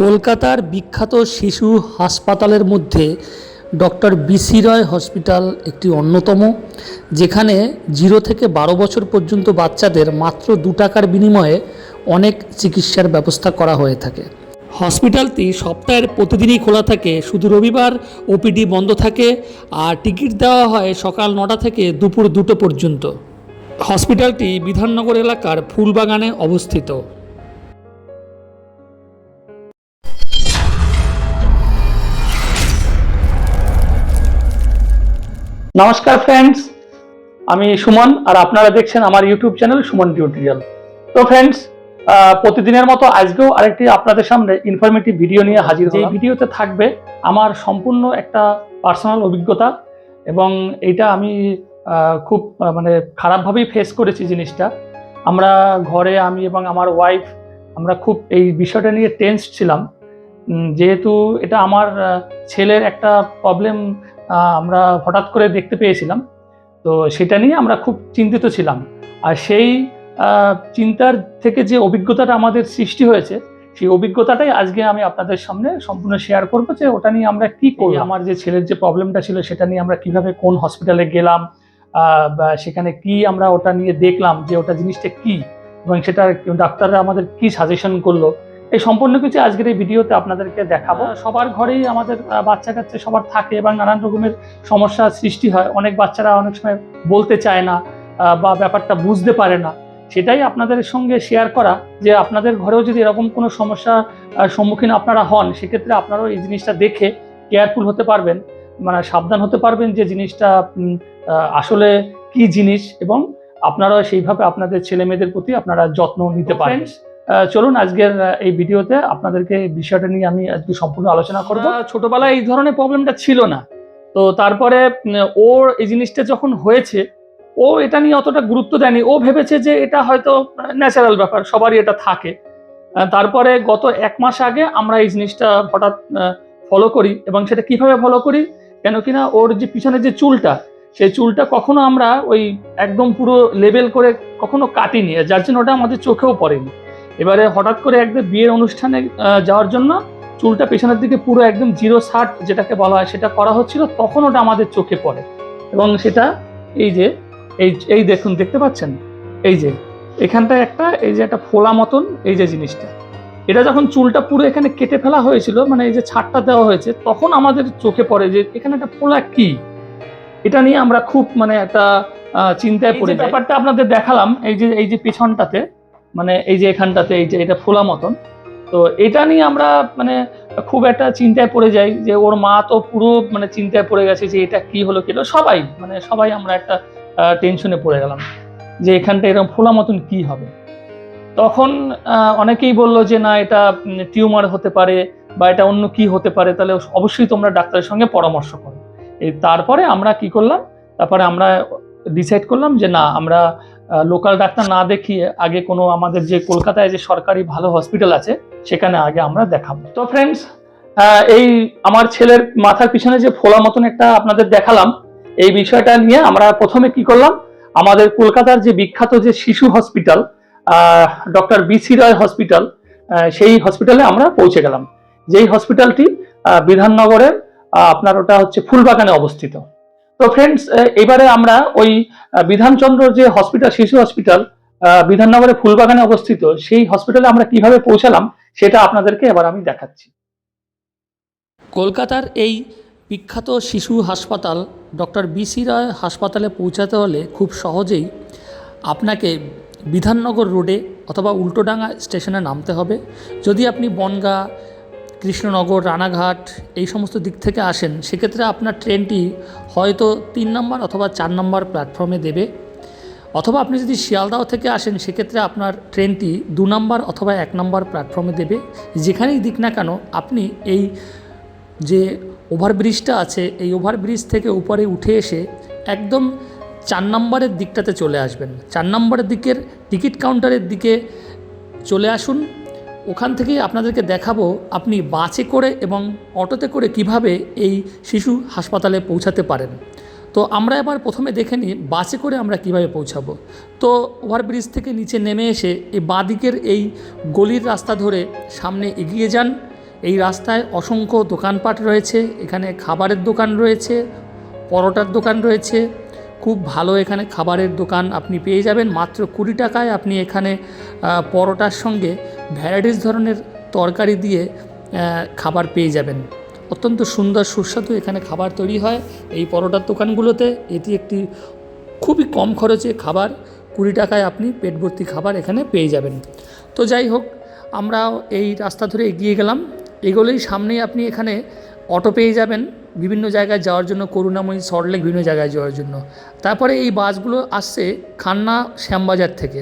কলকাতার বিখ্যাত শিশু হাসপাতালের মধ্যে ডক্টর বিসি রয় হসপিটাল একটি অন্যতম, যেখানে জিরো থেকে বারো বছর পর্যন্ত বাচ্চাদের মাত্র দু টাকার বিনিময়ে অনেক চিকিৎসার ব্যবস্থা করা হয়ে থাকে। হসপিটালটি সপ্তাহের প্রতিদিনই খোলা থাকে, শুধু রবিবার ওপিডি বন্ধ থাকে আর টিকিট দেওয়া হয় সকাল নটা থেকে দুপুর দুটো পর্যন্ত। হসপিটালটি বিধাননগর এলাকার ফুলবাগানে অবস্থিত। নমস্কার ফ্রেন্ডস আমি সুমন আর আপনারা দেখছেন আমার ইউটিউব চ্যানেল সুমন টিউটোরিয়াল তো ফ্রেন্ডস প্রতিদিনের মতো আজকেও আরেকটি আপনাদের সামনে ইনফরমেটিভ ভিডিও নিয়ে হাজির এই ভিডিওতে থাকবে আমার সম্পূর্ণ একটা পার্সোনাল অভিজ্ঞতা এবং এইটা আমি খুব মানে খারাপভাবেই ফেস করেছি জিনিসটা। আমরা ঘরে আমি এবং আমার ওয়াইফ আমরা খুব এই বিষয়টা নিয়ে টেন্স ছিলাম। যেহেতু এটা আমার ছেলের একটা প্রবলেম আমরা হঠাৎ করে দেখতে পেয়েছিলাম। তো সেটা নিয়ে আমরা খুব চিন্তিত ছিলাম। আর সেই চিন্তার থেকে যে অভিজ্ঞতাটা আমাদের সৃষ্টি হয়েছে সেই অভিজ্ঞতাটাই আজকে আমি আপনাদের সামনে সম্পূর্ণ শেয়ার করব যে ওটা নিয়ে আমরা কি করি আমার যে ছেলের যে প্রবলেমটা ছিল সেটা নিয়ে আমরা কীভাবে কোন হসপিটালে গেলাম বা সেখানে কি আমরা ওটা নিয়ে দেখলাম যে ওটা জিনিসটা কি এবং সেটা ডাক্তাররা আমাদের কি সাজেশন করল এই সম্পূর্ণ কিছু আজকের এই ভিডিওতে আপনাদেরকে দেখাবো। সবার ঘরেই আমাদের বাচ্চা কাচ্চা সবার থাকে এবং নানান রকমের সমস্যা সৃষ্টি হয়। অনেক বাচ্চারা অনেক সময় বলতে চায় না বা ব্যাপারটা বুঝতে পারে না। সেটাই আপনাদের সঙ্গে শেয়ার করা যে আপনাদের ঘরেও যদি এরকম কোনো সমস্যা সম্মুখীন আপনারা হন সেক্ষেত্রে আপনারাও এই জিনিসটা দেখে কেয়ারফুল হতে পারবেন। মানে সাবধান হতে পারবেন যে জিনিসটা আসলে কি জিনিস এবং আপনারাও সেইভাবে আপনাদের ছেলে মেয়েদের প্রতি আপনারা যত্ন নিতে পারেন চলুন আজকের এই ভিডিওতে আপনাদেরকে বিষয়টা নিয়ে আমি আজকে সম্পূর্ণ আলোচনা করব। ছোটবেলায় এই ধরনের প্রবলেমটা ছিল না। তো তারপরে ওর এই জিনিসটা যখন হয়েছে, ও এটা নিয়ে অতটা গুরুত্ব দেয়নি। ও ভেবেছে যে এটা হয়তো ন্যাচারাল ব্যাপার, সবারই এটা থাকে। তারপরে গত এক মাস আগে আমরা এই জিনিসটা হঠাৎ ফলো করি এবং সেটা কীভাবে ফলো করি? কেন কিনা ওর যে পিছনে যে চুলটা, সেই চুলটা কখনো আমরা ওই একদম পুরো লেবেল করে কখনো কাটিনি। যার জন্য ওটা আমাদের চোখেও পড়েনি। এবারে হঠাৎ করে একদম বিয়ের অনুষ্ঠানে যাওয়ার জন্য চুলটা পেছনের দিকে পুরো একদম জিরো শার্ট যেটাকে বলা হয় সেটা করা হচ্ছিল তখন ওটা আমাদের চোখে পড়ে। এবং সেটা এই যে এই এই দেখুন দেখতে পাচ্ছেন? এই যে এখানটায় একটা এই যে একটা ফোলা মতন এই যে জিনিসটা। এটা যখন চুলটা পুরো এখানে কেটে ফেলা হয়েছিল মানে এই যে ছাটটা দেওয়া হয়েছে তখন আমাদের চোখে পড়ে যে এখানে একটা ফোলা কি? এটা নিয়ে আমরা খুব মানে একটা আহ, চিন্তায় পড়ে ব্যাপারটা আপনাদের দেখালাম এই যে এই যে পেছনটাতে মানে এই যে এখানটাতে, এই যে এটা ফোলা মতন। তো এটা নিয়ে আমরা মানে খুব একটা চিন্তায় পড়ে যাই যে ওর মা তো পুরো মানে চিন্তায় পড়ে গেছে যে এটা কি হলো কি হলো। সবাই মানে সবাই আমরা একটা টেনশনে পড়ে গেলাম যে এখানটা এরকম ফোলা মতন কি হবে। তখন অনেকেই বলল যে না, এটা টিউমার হতে পারে বা এটা অন্য কি হতে পারে, তাহলে অবশ্যই তোমরা ডাক্তারের সঙ্গে পরামর্শ করো। এই তারপরে আমরা কি করলাম, তারপরে আমরা ডিসাইড করলাম যে না, আমরা লোকাল ডাক্তার না দেখিয়ে আগে কোনো আমাদের যে কলকাতায় যে সরকারি ভালো হসপিটাল আছে, সেখানে আগে আমরা দেখাবো। তো ফ্রেন্ডস এই আমার ছেলের মাথার পিছনে যে ফোলা মতন একটা আপনাদের দেখালাম, এই বিষয়টা নিয়ে আমরা প্রথমে কি করলাম, আমাদের কলকাতার যে বিখ্যাত যে শিশু hospital doctor B C Roy hospital সেই হসপিটালে আমরা পৌঁছে গেলাম। যেই হসপিটালটি বিধাননগরের আপনার ওটা হচ্ছে ফুলবাগানে অবস্থিত। তো ফ্রেন্ডস এবারে আমরা ওই বিধানচন্দ্র যে হসপিটাল শিশু হসপিটাল বিধাননগরে ফুলবাগানে অবস্থিত, সেই হসপিটালে আমরা কীভাবে পৌঁছালাম সেটা আপনাদেরকে এবার আমি দেখাচ্ছি। কলকাতার এই বিখ্যাত শিশু হাসপাতাল, ডক্টর বিসি রায় হাসপাতালে পৌঁছাতে হলে খুব সহজেই আপনাকে বিধাননগর রোডে অথবা উল্টোডাঙ্গা স্টেশনে নামতে হবে। যদি আপনি বনগাঁ কৃষ্ণনগর, রানাঘাট এই সমস্ত দিক থেকে আসেন, সেক্ষেত্রে আপনার ট্রেনটি হয়তো তিন নম্বর অথবা চার নম্বর প্ল্যাটফর্মে দেবে। অথবা আপনি যদি শিয়ালদাহ থেকে আসেন, সেক্ষেত্রে আপনার ট্রেনটি দু নম্বর অথবা এক নম্বর প্ল্যাটফর্মে দেবে। যেখানেই দিক না কেন, আপনি এই যে ওভারব্রিজটা আছে, এই ওভারব্রিজ থেকে উপরে উঠে এসে একদম চার নম্বরের দিকটাতে চলে আসবেন। চার নম্বরের দিকের টিকিট কাউন্টারের দিকে চলে আসুন ওখান থেকেই আপনাদেরকে দেখাবো আপনি বাসে করে এবং অটোতে করে কীভাবে এই শিশু হাসপাতালে পৌঁছাতে পারেন। তো আমরা এবার প্রথমে দেখে নিই বাসে করে আমরা কীভাবে পৌঁছাবো। তো ওভারব্রিজ থেকে নিচে নেমে এসে এই বাঁ দিকের এই গলির রাস্তা ধরে সামনে এগিয়ে যান। এই রাস্তায় অসংখ্য দোকানপাট রয়েছে, এখানে খাবারের দোকান রয়েছে, পরোটার দোকান রয়েছে খুব ভালো এখানে খাবারের দোকান আপনি পেয়ে যাবেন। মাত্র কুড়ি টাকায় আপনি এখানে পরোটার সঙ্গে ভ্যারাইটিস ধরনের তরকারি দিয়ে খাবার পেয়ে যাবেন। অত্যন্ত সুন্দর সুস্বাদু এখানে খাবার তৈরি হয়। এই পরোটার দোকানগুলোতে এটি একটি খুবই কম খরচে খাবার, কুড়ি টাকায় আপনি পেট ভর্তি খাবার এখানে পেয়ে যাবেন। তো যাই হোক আমরা এই রাস্তা ধরে এগিয়ে গেলাম। এগোলেই সামনেই আপনি এখানে অটো পেয়ে যাবেন। বিভিন্ন জায়গায় যাওয়ার জন্য, করুণাময়ী সল্টলেক বিভিন্ন জায়গায় যাওয়ার জন্য। তারপরে এই বাসগুলো আসছে খান্না শ্যামবাজার থেকে।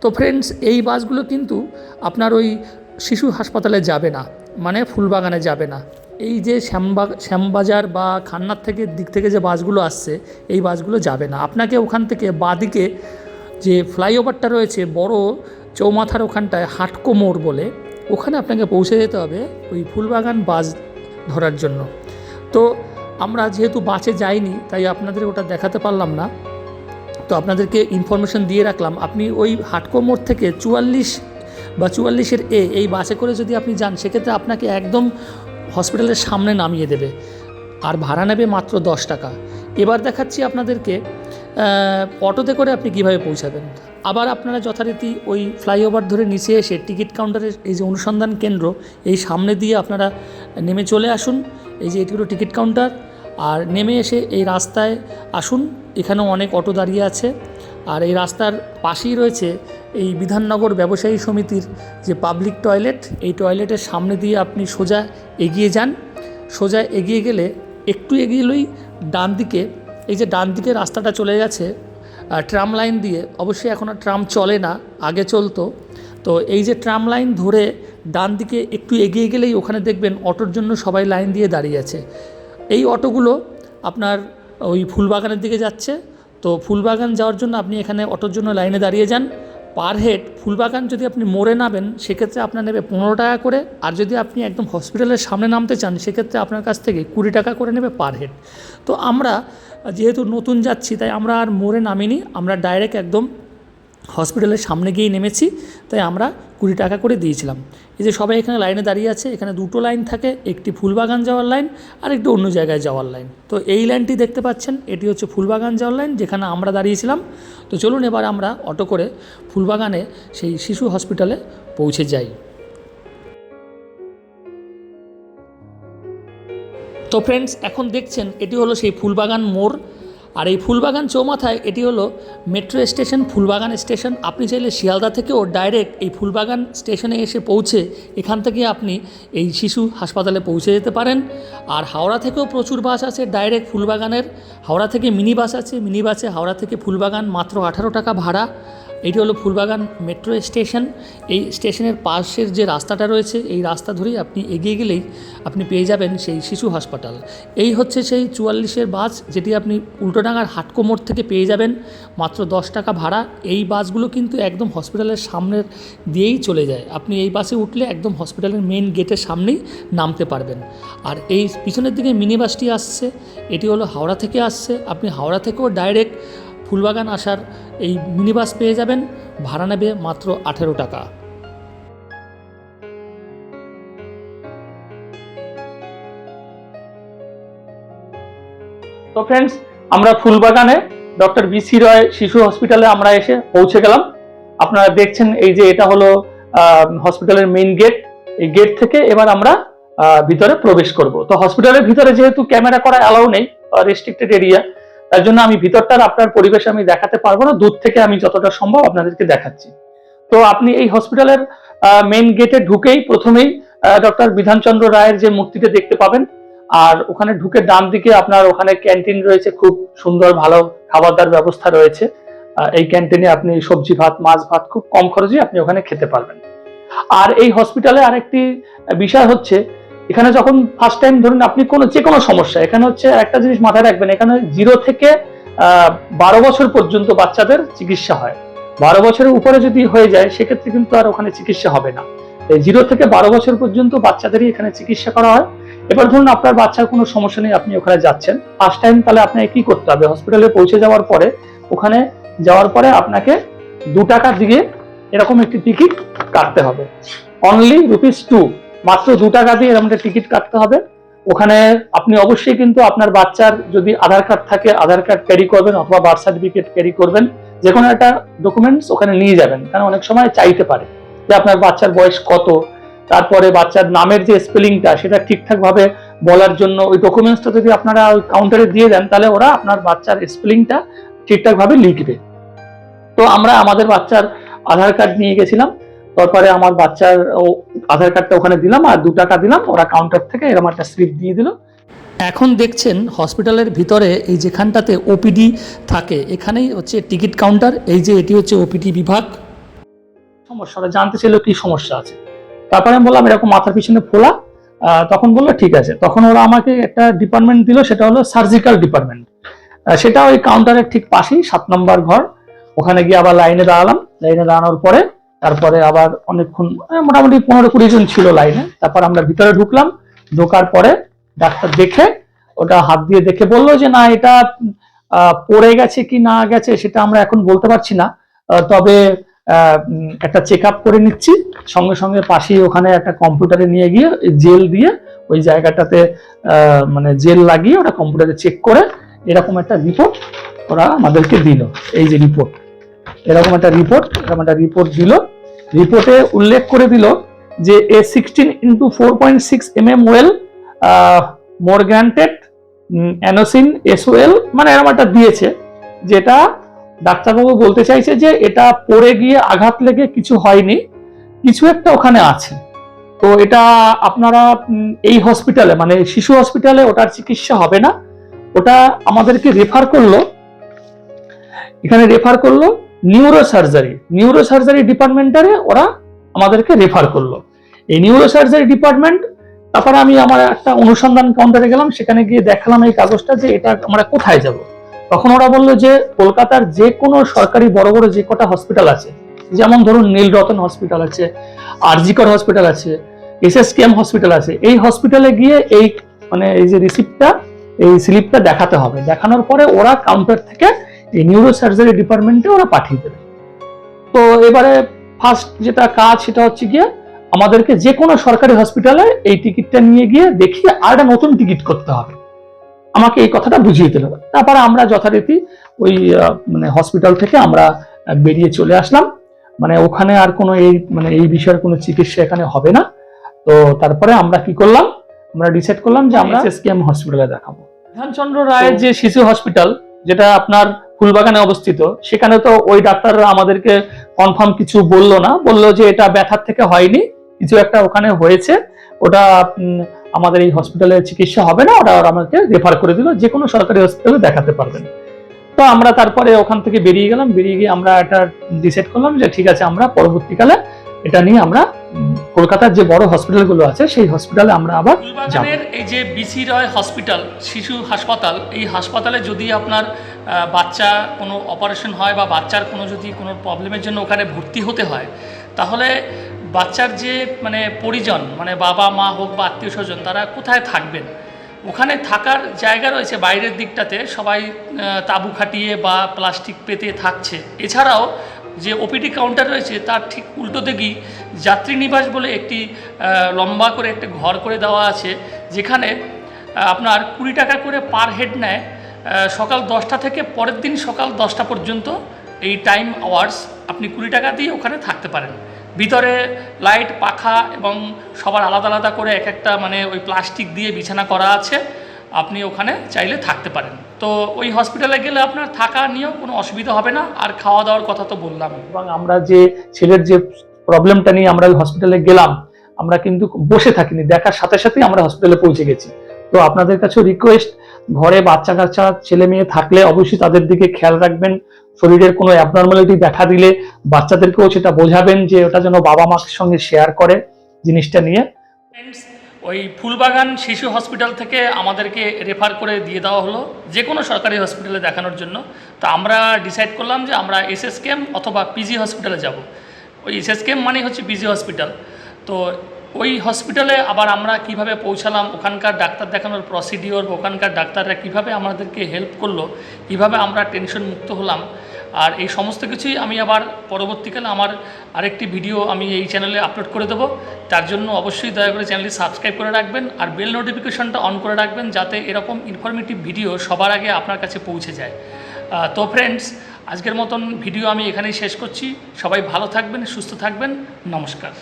তো ফ্রেন্ডস এই বাসগুলো কিন্তু আপনার ওই শিশু হাসপাতালে যাবে না মানে ফুলবাগানে যাবে না। এই যে শ্যামবাগ শ্যামবাজার বা খান্নার থেকে, দিক থেকে যে বাসগুলো আসছে, এই বাসগুলো যাবে না। আপনাকে ওখান থেকে বাদিকে যে ফ্লাইওভারটা রয়েছে, বড় চৌমাথার ওখানটায় হাটকো মোড় বলে, ওখানে আপনাকে পৌঁছে যেতে হবে ওই ফুলবাগান বাস ধরার জন্য। তো আমরা যেহেতু বাসে যাইনি, তাই আপনাদের ওটা দেখাতে পারলাম না। তো আপনাদেরকে ইনফরমেশন দিয়ে রাখলাম, আপনি ওই হাটকো মোড় থেকে চুয়াল্লিশ বা চুয়াল্লিশের এ, এই বাসে করে যদি আপনি যান, সেক্ষেত্রে আপনাকে একদম হসপিটালের সামনে নামিয়ে দেবে। আর ভাড়া নেবে মাত্র দশ টাকা। এবার দেখাচ্ছি আপনাদেরকে অটোতে করে আপনি কীভাবে পৌঁছাবেন। আবার আপনারা যথারীতি ওই ফ্লাইওভার ধরে নিচে এসে টিকিট কাউন্টারের এই যে অনুসন্ধান কেন্দ্র, এই সামনে দিয়ে আপনারা নেমে চলে আসুন। এই যে এটি হলো টিকিট কাউন্টার, আর নেমে এসে এই রাস্তায় আসুন, এখানেও অনেক অটো দাঁড়িয়ে আছে। আর এই রাস্তার পাশেই রয়েছে এই বিধাননগর ব্যবসায়ী সমিতির যে পাবলিক টয়লেট এই টয়লেটের সামনে দিয়ে আপনি সোজা এগিয়ে যান। সোজা এগিয়ে গেলে একটু এগিয়ে এলেই ডান দিকে, এই যে ডান দিকে রাস্তাটা চলে গেছে ট্রাম লাইন দিয়ে। অবশ্যই এখন আর ট্রাম চলে না, আগে চলতো। তো এই যে ট্রাম লাইন ধরে ডান দিকে একটু এগিয়ে গেলেই ওখানে দেখবেন অটোর জন্য সবাই লাইন দিয়ে দাঁড়িয়ে আছে। এই অটোগুলো আপনার ওই ফুলবাগানের দিকে যাচ্ছে। তো ফুলবাগান যাওয়ার জন্য আপনি এখানে অটোর জন্য লাইনে দাঁড়িয়ে যান। পার হেড ফুলবাগান যদি আপনি মোড়ে নামেন, সেক্ষেত্রে আপনার নেবে পনেরো টাকা করে। আর যদি আপনি একদম হসপিটালের সামনে নামতে চান, সেক্ষেত্রে আপনার কাছ থেকে কুড়ি টাকা করে নেবে পার হেড। তো আমরা যেহেতু নতুন যাচ্ছি, তাই আমরা আর মোড়ে নামিনি। আমরা ডাইরেক্ট একদম হসপিটালের সামনে গিয়ে নেমেছি, তাই আমরা কুড়ি টাকা করে দিয়েছিলাম। এই যে সবাই এখানে লাইনে দাঁড়িয়ে আছে, এখানে দুটো লাইন থাকে, একটি ফুলবাগান যাওয়ার লাইন আর একটি অন্য জায়গায় যাওয়ার লাইন। তো এই লাইনটি দেখতে পাচ্ছেন, এটি হচ্ছে ফুলবাগান যাওয়ার লাইন যেখানে আমরা দাঁড়িয়েছিলাম। তো চলুন এবার আমরা অটো করে ফুলবাগানে সেই শিশু হসপিটালে পৌঁছে যাই। তো ফ্রেন্ডস এখন দেখছেন এটি হলো সেই ফুলবাগান মোড়। আর এই ফুলবাগান চৌমাথায় এটি হলো মেট্রো স্টেশন, ফুলবাগান স্টেশন। আপনি চাইলে শিয়ালদা থেকেও ডাইরেক্ট এই ফুলবাগান স্টেশনে এসে পৌঁছে এখান থেকে আপনি এই শিশু হাসপাতালে পৌঁছে যেতে পারেন। আর হাওড়া থেকেও প্রচুর বাস আছে ডাইরেক্ট ফুলবাগানের। হাওড়া থেকে মিনি বাস আছে, মিনি বাসে হাওড়া থেকে ফুলবাগান মাত্র আঠারো টাকা ভাড়া। এটি হলো ফুলবাগান মেট্রো স্টেশন। এই স্টেশনের পাশের যে রাস্তাটা রয়েছে, এই রাস্তা ধরেই আপনি এগিয়ে গেলেই আপনি পেয়ে যাবেন সেই শিশু হাসপাতাল। এই হচ্ছে সেই চুয়াল্লিশের বাস, যেটি আপনি উল্টোডাঙ্গার হাটকো মোড় থেকে পেয়ে যাবেন। মাত্র দশ টাকা ভাড়া। এই বাসগুলো কিন্তু একদম হসপিটালের সামনের দিয়েই চলে যায়। আপনি এই বাসে উঠলে একদম হসপিটালের মেন গেটের সামনেই নামতে পারবেন। আর এই পিছনের দিকে মিনি বাসটি আসছে, এটি হলো হাওড়া থেকে আসছে। আপনি হাওড়া থেকেও ডাইরেক্ট ফুলবাগান আসার এই মিনি বাস পেয়ে যাবেন। ভাড়া নেবে মাত্র আঠেরো টাকা। তো ফ্রেন্ডস আমরা ফুলবাগানে ডক্টর বিসি রয় শিশু হসপিটালে আমরা এসে পৌঁছে গেলাম। আপনারা দেখছেন এই যে এটা হলো হসপিটালের মেইন গেট এই গেট থেকে এবার আমরা ভিতরে প্রবেশ করব। তো হসপিটালের ভিতরে যেহেতু ক্যামেরা করা অ্যালাউ নেই রেস্ট্রিক্টেড এরিয়া তার জন্য আমি ভিতরটার আপনার পরিবেশ আমি দেখাতে পারব না, দূর থেকে আমি যতটা সম্ভব আপনাদেরকে দেখাচ্ছি। তো আপনি এই হসপিটালের মেইন গেটে ঢুকেই প্রথমেই ডক্টর বিধানচন্দ্র রায়ের যে মূর্তিটা দেখতে পাবেন। আর ওখানে ঢুকে ডান দিকে আপনার ওখানে ক্যান্টিন রয়েছে, খুব সুন্দর ভালো খাবার দাবার ব্যবস্থা রয়েছে। এই ক্যান্টিনে আপনি সবজি ভাত, মাছ ভাত খুব কম খরচে আপনি ওখানে খেতে পারবেন। আর এই হসপিটালে আরেকটি বিষয় হচ্ছে এখানে যখন ফার্স্ট টাইম ধরুন আপনি কোনো যে কোনো সমস্যা, এখানে হচ্ছে একটা জিনিস মাথায় রাখবেন, এখানে জিরো থেকে বারো বছর পর্যন্ত বাচ্চাদের চিকিৎসা হয়। বারো বছরের উপরে যদি হয়ে যায়, সেক্ষেত্রে কিন্তু আর ওখানে চিকিৎসা হবে না। জিরো থেকে বারো বছর পর্যন্ত বাচ্চাদেরই এখানে চিকিৎসা করা হয়। এবার ধরুন আপনার বাচ্চার কোনো সমস্যা নেই, আপনি ওখানে যাচ্ছেন। ফার্স্ট টাইম তাহলে আপনাকে কি করতে হবে? হসপিটালে পৌঁছে যাওয়ার পরে, ওখানে যাওয়ার পরে আপনাকে দু টাকা দিয়ে এরকম একটি টিকিট কাটতে হবে। অনলি রুপিস টু মাত্র দু টাকা দিয়ে একটা টিকিট কাটতে হবে। ওখানে আপনি অবশ্যই কিন্তু আপনার বাচ্চার যদি আধার কার্ড থাকে, আধার কার্ড ক্যারি করবেন অথবা বার্থ সার্টিফিকেট ক্যারি করবেন যে কোনো একটা ডকুমেন্টস ওখানে নিয়ে যাবেন। কারণ অনেক সময় চাইতে পারে যে আপনার বাচ্চার বয়স কত, তারপরে বাচ্চার নামের যে স্পেলিংটা সেটা ঠিকঠাকভাবে বলার জন্য ওই ডকুমেন্টসটা যদি আপনারা ওই কাউন্টারে দিয়ে দেন, তাহলে ওরা আপনার বাচ্চার স্পেলিংটা ঠিকঠাকভাবে লিখবে। তো আমরা আমাদের বাচ্চার আধার কার্ড নিয়ে গেছিলাম। তারপরে আমার বাচ্চার ও আধার কার্ডটা ওখানে দিলাম আর দু টাকা দিলাম। ওরা কাউন্টার থেকে এরকম একটা স্লিপ দিয়ে দিল। এখন দেখছেন হসপিটালের ভিতরে এই যেখানটাতে ওপিডি থাকে এখানেই হচ্ছে টিকিট কাউন্টার এই যে এটি হচ্ছে ওপিডি বিভাগ। সমস্যাটা জানতে ছিল কি সমস্যা আছে। তারপরে আমি বললাম এরকম মাথার পিছনে ফোলা। তখন বলল ঠিক আছে। তখন ওরা আমাকে একটা ডিপার্টমেন্ট দিল সেটা হলো সার্জিক্যাল ডিপার্টমেন্ট সেটা ওই কাউন্টারের ঠিক পাশেই সাত নম্বর ঘর। ওখানে গিয়ে আবার লাইনে দাঁড়ালাম। লাইনে দাঁড়ানোর পরে তারপরে আবার অনেকক্ষণ মোটামুটি পনেরো কুড়ি জন ছিল লাইনে। তারপর আমরা ভিতরে ঢুকলাম, ঢোকার পরে ডাক্তার দেখে, ওটা হাত দিয়ে দেখে বলল যে, না, এটা পড়ে গেছে কি না গেছে সেটা আমরা এখন বলতে পারছি না। তবে একটা চেক আপ করে নিচ্ছি। সঙ্গে সঙ্গে পাশেই ওখানে একটা কম্পিউটারে নিয়ে গিয়ে, জেল দিয়ে ওই জায়গাটাতে মানে জেল লাগিয়ে ওটা কম্পিউটারে চেক করে এরকম একটা রিপোর্ট ওরা আমাদেরকে দিল। এই যে রিপোর্ট। এরকম একটা রিপোর্ট এরকম একটা রিপোর্ট দিল। রিপোর্টে উল্লেখ করে দিল যে A sixteen into four point six M M well মোরগ্যান্টেড অ্যানোসিন এসওএল মানে এরকম একটা দিয়েছে, যেটা ডাক্তারবাবু বলতে চাইছে যে এটা পড়ে গিয়ে আঘাত লেগে কিছু হয়নি, কিছু একটা ওখানে আছে। তো এটা আপনারা এই হসপিটালে মানে শিশু হসপিটালে ওটার চিকিৎসা হবে না। ওটা আমাদেরকে রেফার করল। এখানে রেফার করল নিউরো সার্জারি নিউরো সার্জারি ডিপার্টমেন্টারে ওরা আমাদেরকে রেফার করল। এই নিউরো সার্জারি ডিপার্টমেন্ট তারপরে আমি আমার একটা অনুসন্ধান কাউন্টারে গেলাম, সেখানে গিয়ে দেখালাম এই কাগজটা যে এটা আমরা কোথায় যাব। তখন ওরা বলল যে কলকাতার যে কোনো সরকারি বড় বড় যে কটা হসপিটাল আছে, যেমন ধরুন নীলরতন হসপিটাল আছে, আরজিকর হসপিটাল আছে S S K M hospital আছে, এই হসপিটালে গিয়ে এই মানে এই যে রিসিপ্টটা এই স্লিপটা দেখাতে হবে। দেখানোর পরে ওরা কাউন্টার থেকে এই নিউরো সার্জারি ডিপার্টমেন্টে ওরা পাঠিয়ে দেবে। তো এবারে ফার্স্ট যেটা কাজ সেটা হচ্ছে গিয়ে আমাদেরকে যে কোনো সরকারি হসপিটালে এই টিকিটটা নিয়ে গিয়ে দেখিয়ে আর একটা নতুন টিকিট করতে হবে। আমাকে এই কথাটা বুঝিয়ে দিল তারপরে আমরা যথারীতি ওই মানে হসপিটাল থেকে আমরা বেরিয়ে চলে আসলাম। মানে ওখানে আর কোনো এই মানে এই বিষয়ের কোনো চিকিৎসা এখানে হবে না। তো তারপরে আমরা কি করলাম? আমরা ডিসাইড করলাম যে আমরা এসকেএম হসপিটালে দেখাবো। বিধানচন্দ্র রায়ের যে শিশু হসপিটাল যেটা আপনার ফুলবাগানে অবস্থিত। সেখানে তো ওই ডাক্তাররা আমাদেরকে কনফার্ম কিছু বলল না। বলল যে এটা ব্যথার থেকে হয়নি, কিছু একটা ওখানে হয়েছে। ওটা আমাদের এই হসপিটালে চিকিৎসা হবে না ওটা আমাকে রেফার করে দিল। যে কোনো সরকারি হসপিটালে দেখাতে পারবেন। তো আমরা তারপরে ওখান থেকে বেরিয়ে গেলাম। বেরিয়ে গিয়ে আমরা এটা ডিসাইড করলাম যে ঠিক আছে, আমরা পরবর্তীকালে এটা নিয়ে আমরা কলকাতার যে বড় হসপিটালগুলো আছে সেই হসপিটালে আমরা আবার এই যে বিসি রয় হসপিটাল শিশু হাসপাতাল এই হাসপাতালে যদি আপনার বাচ্চা কোনো অপারেশন হয় বা বাচ্চার কোনো যদি কোনো প্রবলেমের জন্য ওখানে ভর্তি হতে হয় তাহলে বাচ্চার যে মানে পরিজন মানে বাবা মা হোক বা আত্মীয় স্বজন তারা কোথায় থাকবেন? ওখানে থাকার জায়গা রয়েছে বাইরের দিকটাতে সবাই তাঁবু খাটিয়ে বা প্লাস্টিক পেতে থাকছে। এছাড়াও যে ওপিডি কাউন্টার রয়েছে, তার ঠিক উল্টো দিকেই যাত্রী নিবাস বলে একটি লম্বা করে একটা ঘর করে দেওয়া আছে, যেখানে আপনার কুড়ি টাকা করে পার হেড নেয় সকাল দশটা থেকে পরের দিন সকাল দশটা পর্যন্ত এই টাইম আওয়ার্স আপনি কুড়ি টাকা দিয়ে ওখানে থাকতে পারেন। ভিতরে লাইট পাখা এবং সবার আলাদা আলাদা করে এক একটা মানে ওই প্লাস্টিক দিয়ে বিছানা করা আছে, আপনি ওখানে চাইলে থাকতে পারেন। তো ওই হসপিটালে গেলে আপনার থাকা নিয়েও কোনো অসুবিধা হবে না। আর খাওয়া দাওয়ার কথা তো বললাম। এবং আমরা যে ছেলের যে প্রবলেমটা নিয়ে আমরা হসপিটালে গেলাম আমরা কিন্তু বসে থাকিনি। দেখার সাথে সাথেই আমরা হসপিটালে পৌঁছে গেছি। তো আপনাদের কাছে রিকোয়েস্ট ঘরে বাচ্চা কাচ্চা ছেলে মেয়ে থাকলে অবশ্যই তাদের দিকে খেয়াল রাখবেন। শরীরের কোনো অ্যাবনর্মালিটি দেখা দিলে বাচ্চাদেরকেও সেটা বোঝাবেন যে ওটা যেন বাবা মার সঙ্গে শেয়ার করে জিনিসটা নিয়ে। ওই ফুলবাগান শিশু হসপিটাল থেকে আমাদেরকে রেফার করে দিয়ে দেওয়া হলো যে কোনো সরকারি হসপিটালে দেখানোর জন্য। তো আমরা ডিসাইড করলাম যে আমরা এসএসকেএম অথবা পিজি হসপিটালে যাব। ওই এসএসকেএম মানে হচ্ছে পিজি হসপিটাল তো ওই হসপিটালে আবার আমরা কীভাবে পৌঁছালাম, ওখানকার ডাক্তার দেখানোর প্রসিডিওর ওখানকার ডাক্তাররা কীভাবে আমাদেরকে হেল্প করল, কীভাবে আমরা টেনশন মুক্ত হলাম আর এই সমস্ত কিছুই আমি আবার পরবর্তীকালে আমার আরেকটি ভিডিও আমি এই চ্যানেলে আপলোড করে দেবো। তার জন্য অবশ্যই দয়া করে চ্যানেলটি সাবস্ক্রাইব করে রাখবেন আর বেল নোটিফিকেশনটা অন করে রাখবেন যাতে এরকম ইনফরমেটিভ ভিডিও সবার আগে আপনার কাছে পৌঁছে যায়। তো ফ্রেন্ডস আজকের মতন ভিডিও আমি এখানেই শেষ করছি। সবাই ভালো থাকবেন, সুস্থ থাকবেন। নমস্কার।